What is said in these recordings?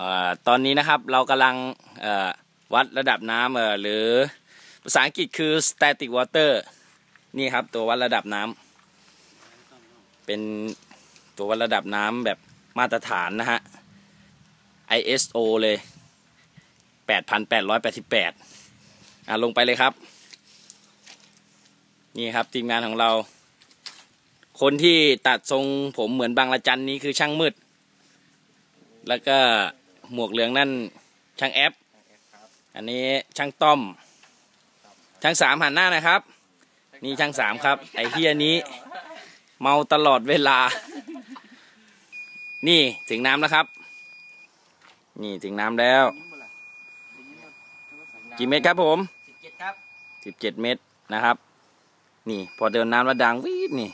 อตอนนี้นะครับเรากำลังวัดระดับน้ำหรือภาษาอังกฤษคือ static water นี่ครับตัววัดระดับน้ำเป็นตัววัดระดับน้ำแบบมาตรฐานนะฮะ ISO เลย 8,888 อะลงไปเลยครับ นี่ครับทีมงานของเรา คนที่ตัดทรงผมเหมือนบางละจันนี้คือช่างมืด แล้วก็ หมวกเหลืองนั่นช่างแอป อันนี้ช่างต้อม ช่างสามหันหน้านะครับ นี่ช่างสามครับ ไอเฮียนี้ เมาตลอดเวลา นี่ถึงน้ำแล้วครับ นี่ถึงน้ำแล้ว กี่เมตรครับผมสิบเจ็ดครับสิบเจ็ดเมตรนะครับ นี่พอเดินน้ำแล้วดังวีดนี่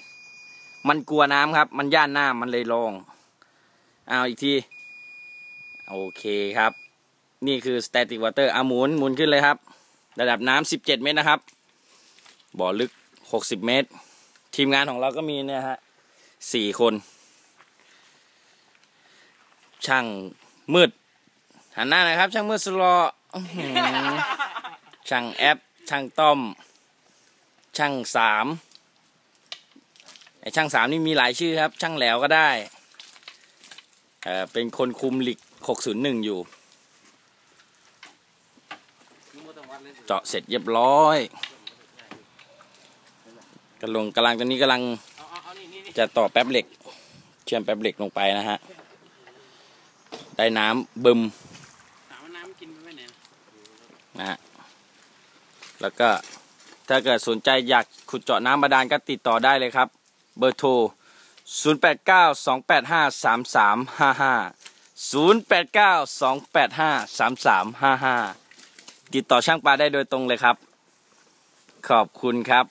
มันกลัวน้ำครับ มันย่านน้ำมันเลยลองเอาอีกที โอเคครับ นี่คือ static water อาหมุนหมุนขึ้นเลยครับ ระดับน้ำสิบเจ็ดเมตรนะครับ บ่อลึกหกสิบเมตร ทีมงานของเราก็มีเนี่ยฮะสี่คน ช่างมืด หันหน้านะครับ ช่างมืดสโลอช่างแอป ช่างต้อม ช่างสามไอช่างสามนี่มีหลายชื่อครับ ช่างแหลวก็ได้ เออเป็นคนคุมหลิก หกศูนย์หนึ่งอยู่ เจาะเสร็จเรียบร้อยกำลังกำลังตอนนี้กำลังเอาเอาเอานี่นี่นี่จะต่อแป๊บเหล็ก เชื่อมแป๊บเหล็กลงไปนะฮะ ได้น้ำบึมถามว่าน้ำกินไปไว้ไหนนะนะฮะ แล้วก็ถ้าเกิดสนใจอยากขุดเจาะน้ำบาดาลก็ติดต่อได้เลยครับ เบอร์โทร 0 8 9 0 8 9 2 8 5 3 3 5 5 ติดต่อช่างปลาได้โดยตรงเลยครับ ขอบคุณครับ